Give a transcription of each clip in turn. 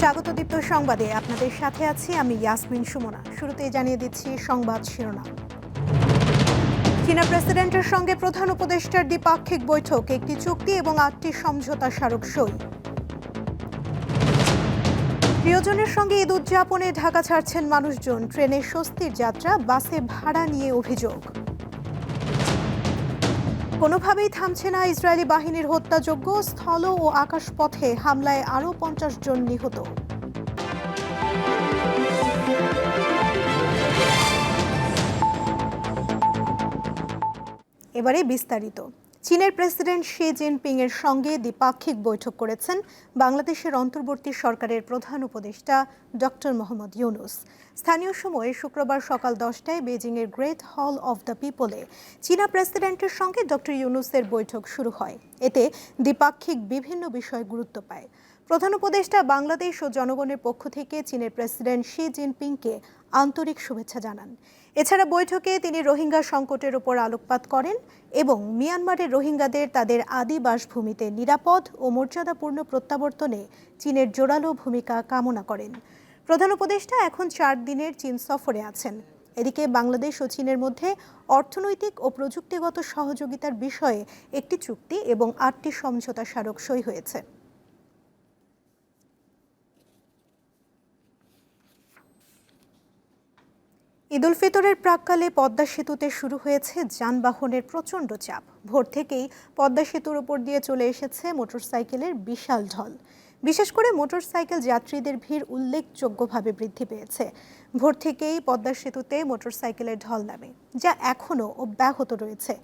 স্বাগত দীপ্ত সংবাদে। আপনাদের সাথে আছি আমি ইয়াসমিন সুমনা। শুরুতেই জানিয়ে দিচ্ছি সংবাদ শিরোনাম। চীনা প্রেসিডেন্টের সঙ্গে প্রধান উপদেষ্টার দ্বিপাক্ষিক বৈঠক, একটি চুক্তি এবং আটটি সমঝোতা স্মারক সই। প্রিয়জনের সঙ্গে ঈদ উদযাপনে ঢাকা ছাড়ছেন মানুষজন। ট্রেনে স্বস্তির যাত্রা, বাসে ভাড়া নিয়ে অভিযোগ। কোনোভাবেই থামছে না ইসরায়েলি বাহিনীর হত্যাযোগ্য স্থল ও আকাশপথে হামলায় আরও পঞ্চাশ জন নিহত। এবারে বিস্তারিত। চীনের প্রেসিডেন্ট শি জিনপিং এর সঙ্গে দ্বিপাক্ষিক বৈঠক করেছেন বাংলাদেশের অন্তর্বর্তী সরকারের প্রধান উপদেষ্টা ডক্টর মোহাম্মদ ইউনুস। স্থানীয় সময়ে শুক্রবার সকাল দশটায় বেজিংয়ের গ্রেট হল অব দ্য পিপলে চীনা প্রেসিডেন্টের সঙ্গে ডক্টর ইউনুসের বৈঠক শুরু হয়। এতে দ্বিপাক্ষিক বিভিন্ন বিষয় গুরুত্ব পায়। প্রধান উপদেষ্টা বাংলাদেশ ও জনগণের পক্ষ থেকে চীনের প্রেসিডেন্ট শি জিনপিংকে আন্তরিক শুভেচ্ছা জানান। এছাড়া বৈঠকে তিনি রোহিঙ্গা সংকটের উপর আলোকপাত করেন এবং মিয়ানমারের রোহিঙ্গাদের তাদের আদি বাসভূমিতে নিরাপদ ও মর্যাদাপূর্ণ প্রত্যাবর্তনে চীনের জোরালো ভূমিকা কামনা করেন। প্রধান উপদেষ্টা এখন চার দিনের চীন সফরে আছেন। এদিকে বাংলাদেশ ও চীনের মধ্যে অর্থনৈতিক ও প্রযুক্তিগত সহযোগিতার বিষয়ে একটি চুক্তি এবং আটটি সমঝোতা স্মারক সই হয়েছে। ঈদুল ফিতরের প্রাককালে পদ্মা সেতুতে শুরু হয়েছে যানবাহনের প্রচণ্ড চাপ। ভোর থেকেই পদ্মা সেতুর উপর দিয়ে চলে এসেছে মোটরসাইকেলের বিশাল ঢল। বিশেষ করে মোটরসাইকেল যাত্রীদের ভিড় উল্লেখযোগ্যভাবে বৃদ্ধি পেয়েছে। ভোর থেকেই পদ্মা সেতুতে মোটরসাইকেলের ঢল নামে, যা এখনও অব্যাহত রয়েছে।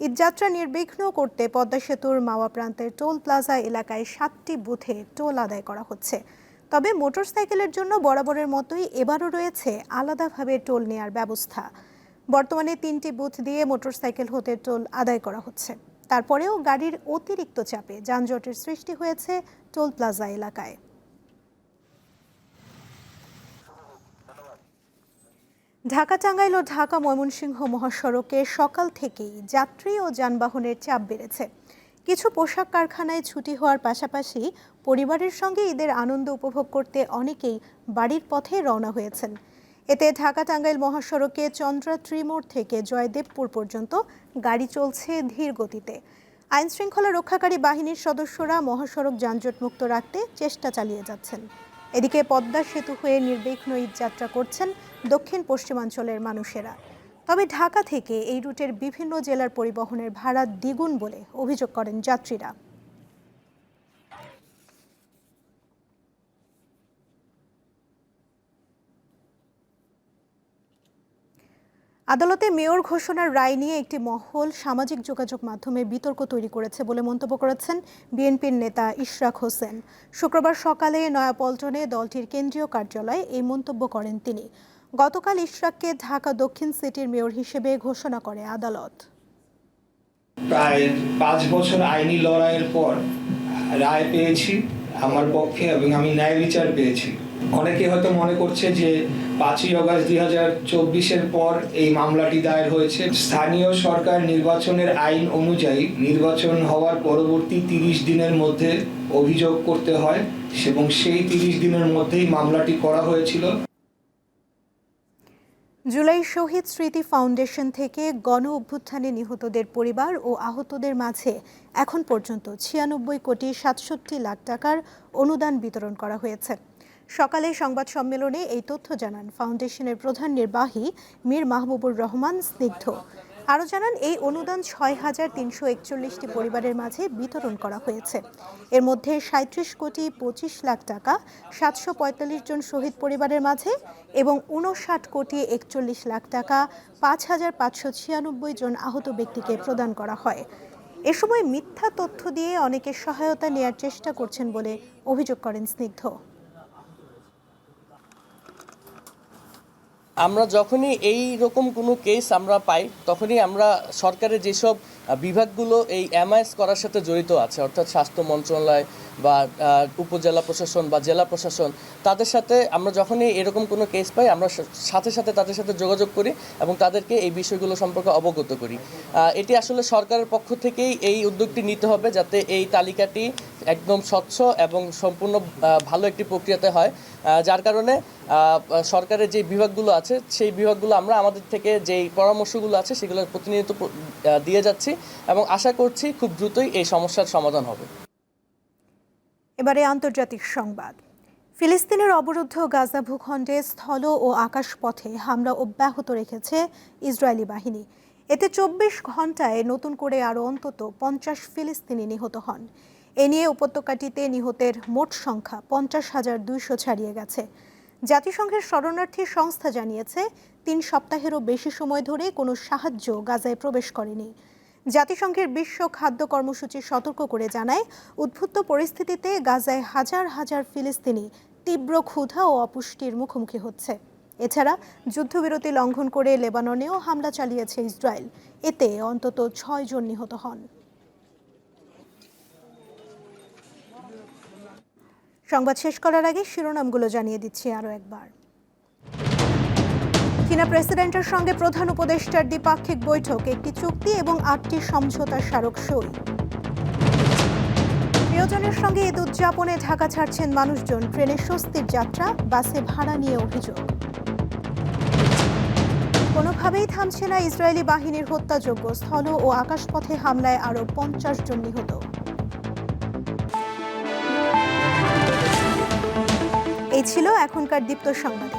ঈদযাত্রা নির্বিঘ্ন করতে পদ্মা সেতুর মাওয়া প্রান্তের টোল প্লাজা এলাকায় সাতটি বুথে টোল আদায় করা হচ্ছে। তবে মোটরসাইকেলের জন্য বরাবরের মতোই এবারও রয়েছে আলাদাভাবে টোল নেয়ার ব্যবস্থা। বর্তমানে তিনটি বুথ দিয়ে মোটরসাইকেল হতে টোল আদায় করা হচ্ছে। তারপরেও গাড়ির অতিরিক্ত চাপে যানজটের সৃষ্টি হয়েছে টোল প্লাজা এলাকায়। ঢাকা টাঙ্গাইল ও ঢাকা ময়মনসিংহ মহাসড়কে সকাল থেকেই যাত্রী ও যানবাহনের চাপ বেড়েছে। কিছু পোশাক কারখানায় ছুটি হওয়ার পাশাপাশি পরিবারের সঙ্গে ঈদের আনন্দ উপভোগ করতে অনেকেই বাড়ির পথে রওনা হয়েছেন। এতে ঢাকা টাঙ্গাইল মহাসড়কে চন্দ্রা ত্রিমোড় থেকে জয়দেবপুর পর্যন্ত গাড়ি চলছে ধীর গতিতে। আইন শৃঙ্খলা রক্ষাকারী বাহিনীর সদস্যরা মহাসড়ক যানজটমুক্ত রাখতে চেষ্টা চালিয়ে যাচ্ছেন। এদিকে পদ্মা সেতু হয়ে নির্বিঘ্ন ঈদযাত্রা করছেন দক্ষিণ পশ্চিমাঞ্চলের মানুষেরা। তবে ঢাকা থেকে এই রুটের বিভিন্ন জেলার পরিবহনের ভাড়া দ্বিগুণ বলে অভিযোগ করেন যাত্রীরা। আদালতে মেয়র ঘোষণার রায় নিয়ে একটি মহল সামাজিক যোগাযোগ মাধ্যমে বিতর্ক তৈরি করেছে বলে মন্তব্য করেছেন বিএনপির নেতা ইশরাক হোসেন। শুক্রবার সকালে নয়াপল্টনে দলটির কেন্দ্রীয় কার্যালয়ে এই মন্তব্য করেন তিনি। গতকাল ইশরাককে ঢাকা দক্ষিণ সিটির মেয়র হিসেবে ঘোষণা করে আদালত। প্রায় পাঁচ বছর আইনি লড়াইয়ের পর রায় পেয়েছি আমার পক্ষে এবং আমি ন্যায় বিচার পেয়েছি। অনেকে হয়তো মনে করছে যে পাঁচই অগস্ট দুই হাজার চব্বিশের পর এই মামলাটি দায়ের হয়েছে। স্থানীয় সরকার নির্বাচনের আইন অনুযায়ী নির্বাচন হওয়ার পরবর্তী তিরিশ দিনের মধ্যে অভিযোগ করতে হয় এবং সেই তিরিশ দিনের মধ্যেই মামলাটি করা হয়েছিল। জুলাই শহীদ স্মৃতি ফাউন্ডেশন থেকে গণ অভ্যুত্থানে নিহতদের পরিবার ও আহতদের মাঝে এখন পর্যন্ত ছিয়ানব্বই কোটি সাতষট্টি লাখ টাকার অনুদান বিতরণ করা হয়েছে। সকালে সংবাদ সম্মেলনে এই তথ্য জানান ফাউন্ডেশনের প্রধান নির্বাহী মীর মাহবুবুর রহমান, স্নিগ্ধ। আরও জানান, এই অনুদান ছয় হাজার তিনশো একচল্লিশটি পরিবারের মাঝে বিতরণ করা হয়েছে। এর মধ্যে সাঁত্রিশ কোটি পঁচিশ লাখ টাকা, সাতশো পঁয়তাল্লিশ জন শহীদ পরিবারের মাঝে এবং উনষাট কোটি একচল্লিশ লাখ টাকা, পাঁচ হাজার পাঁচশো ছিয়ানব্বই জন আহত ব্যক্তিকে প্রদান করা হয়। এ সময় মিথ্যা তথ্য দিয়ে অনেকে সহায়তা নেয়ার চেষ্টা করছেন বলে অভিযোগ করেন স্নিগ্ধ। আমরা যখনই এই রকম কোনো কেস আমরা পাই, তখনই আমরা সরকারের যেসব বিভাগগুলো এই এমআইএস করার সাথে জড়িত আছে, অর্থাৎ স্বাস্থ্য মন্ত্রণালয় বা উপজেলা প্রশাসন বা জেলা প্রশাসন তাদের সাথে আমরা যখনই এরকম কোনো কেস পাই আমরা সাথে সাথে তাদের সাথে যোগাযোগ করি এবং তাদেরকে এই বিষয়গুলো সম্পর্কে অবগত করি। এটি আসলে সরকারের পক্ষ থেকেই এই উদ্যোগটি নিতে হবে যাতে এই তালিকাটি একদম স্বচ্ছ এবং সম্পূর্ণ ভালো একটি প্রক্রিয়াতে হয়। যার কারণে সরকারের যে বিভাগগুলো আছে সেই বিভাগগুলো আমরা আমাদের থেকে যেই পরামর্শগুলো আছে সেগুলোর প্রতিনিয়ত প- আহ, দিয়ে যাচ্ছি এবং আশা করছি খুব দ্রুতই এই সমস্যার সমাধান হবে। এবারে আন্তর্জাতিক সংবাদ। ফিলিস্তিনের অবরুদ্ধ গাজা ভূখণ্ডে স্থল ও আকাশপথে হামলা অব্যাহত রেখেছে ইসরায়েলি বাহিনী। এতে চব্বিশ ঘন্টায় নতুন করে আরও অন্তত পঞ্চাশ ফিলিস্তিনি নিহত হন। এ নিয়ে উপত্যকাটিতে নিহতের মোট সংখ্যা পঞ্চাশ হাজার দুইশো ছাড়িয়ে গেছে। জাতিসংঘের শরণার্থী সংস্থা জানিয়েছে, তিন সপ্তাহেরও বেশি সময় ধরে কোনো সাহায্য গাজায় প্রবেশ করেনি। জাতিসংঘের বিশ্ব খাদ্য কর্মসূচি সতর্ক করে জানায়, উদ্ভুত পরিস্থিতিতে গাজায় হাজার হাজার ফিলিস্তিনি তীব্র ক্ষুধা ও অপুষ্টির মুখোমুখি হচ্ছে। এছাড়া যুদ্ধবিরতি লঙ্ঘন করে লেবাননেও হামলা চালিয়েছে ইসরায়েল। এতে অন্তত ছয় জন নিহত হন। সংবাদ শেষ করার আগে শিরোনামগুলো জানিয়ে দিচ্ছি আরও একবার। চীনা প্রেসিডেন্টের সঙ্গে প্রধান উপদেষ্টার দ্বিপাক্ষিক বৈঠক, একটি চুক্তি এবং আটটি সমঝোতা স্মারক সই। প্রিয়জনের সঙ্গে ঈদ উদযাপনে ঢাকা ছাড়ছেন মানুষজন। ট্রেনে স্বস্তির যাত্রা, বাসে ভাড়া নিয়ে অভিযোগ। কোনোভাবেই থামছে না ইসরায়েলি বাহিনীর হত্যাযোগ্য স্থল ও আকাশপথে হামলায় আরও পঞ্চাশ জন নিহত। এই ছিল এখনকার দীপ্ত সংবাদ।